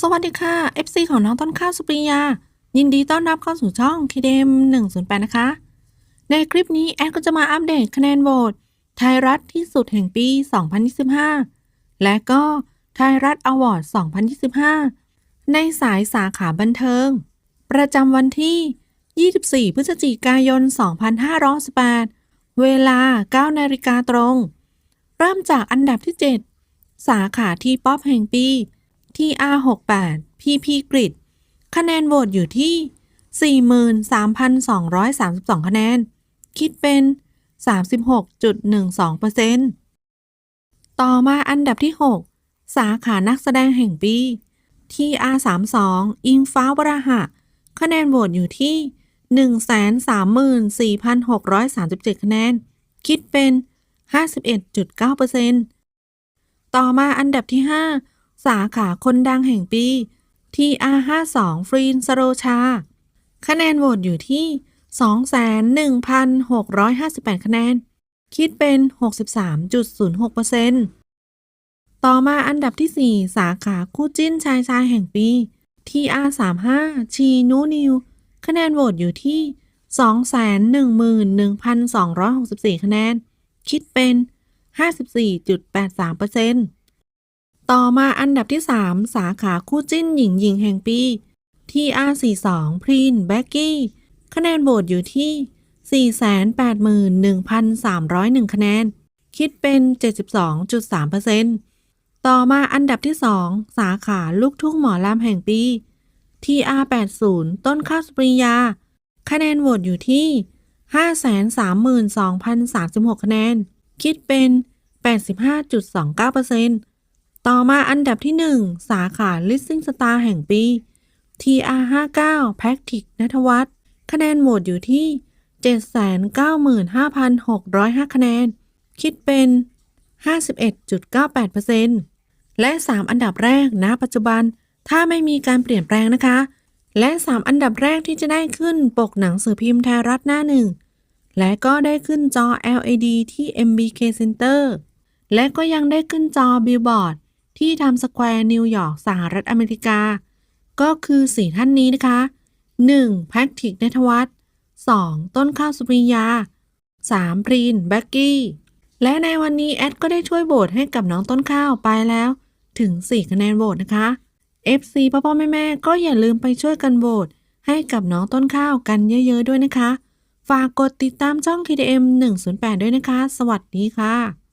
สวัสดีค่ะ FC ของน้องต้นข้าวสุปริยา ยินดีต้อนรับเข้าสู่ช่อง KDM 108 นะคะ ในคลิปนี้แอดก็จะมาอัปเดตคะแนนโหวตไทยรัฐที่สุดแห่งปี 2025 และก็ไทยรัฐอวอร์ด 2025 ในสายสาขาบันเทิง ประจำวันที่ 24 พฤศจิกายน 2518 เวลา 9 นาฬิกาตรง เริ่มจากอันดับที่ 7 สาขาที่ป๊อปแห่งปี TR68 PP Grid คะแนนโหวตอยู่ที่ 43,232 คะแนน คิดเป็น 36.12%ต่อมาอันดับที่ 6 สาขานักแสดงแห่งปี TR32 อิงฟ้าวราหะ คะแนนโหวตอยู่ที่ 134,637 คะแนน คิดเป็น 51.9%ต่อมาอันดับที่ 5 สาขาคนดังแห่งปี TR52 ฟรีนสโรชา คะแนนโหวตอยู่ที่21,658 คะแนน คิดเป็น 63.06%ต่อมาอันดับที่ 4 สาขาคู่จิ้นชายชายแห่งปี TR35 ชีนูนิว คะแนนโหวตอยู่ที่ 211,264 คะแนน คิดเป็น 54.83% ต่อมาอันดับที่ 3 สาขาคู่จิ้นหญิงหญิงแห่งปี TR42 พรีนแบ็กกี้คะแนนโหวตอยู่ที่ 481,301 คะแนน คิดเป็น 72.3%ต่อมาอันดับที่ 2 สาขาลูกทุ่งหมอลำแห่งปี TR80 ต้นข้าวสุปริยา คะแนนโหวตอยู่ที่ 532,036 คะแนน คิดเป็น 85.29% ต่อมาอันดับที่ 1 สาขา Listing Star แห่งปี TR59 แพ็กทิกนัทวัฒน์คะแนนโหวตอยู่ที่ 795,605 คะแนน คิดเป็น 51.98%และ 3 อันดับแรกณปัจจุบัน ถ้าไม่มีการเปลี่ยนแปลงนะคะ และ 3 อันดับแรกที่จะได้ขึ้นปกหนังสือพิมพ์ไทยรัฐหน้าหนึ่ง และก็ได้ขึ้นจอ LED ที่ MBK Center และก็ยังได้ขึ้นจอบิลบอร์ด ที่ทำสแควร์นิวยอร์กสหรัฐอเมริกา ก็คือ 4 ท่านนี้นะคะ 1. แพ็กทิกเนทวัฒน์ 2. ต้นข้าวสุริยา 3. พรีนแบ็กกี้ และในวันนี้แอดก็ได้ช่วยโหวตให้กับน้องต้นข้าวไปแล้วถึง 4 คะแนนโหวตนะคะ FC พ่อพ่อแม่แม่ก็อย่าลืมไปช่วยกันโหวตให้กับน้องต้นข้าวกันเยอะ ๆ ด้วยนะคะ ฝากกดติดตามช่อง KDM 108 ด้วยนะคะ สวัสดีค่ะ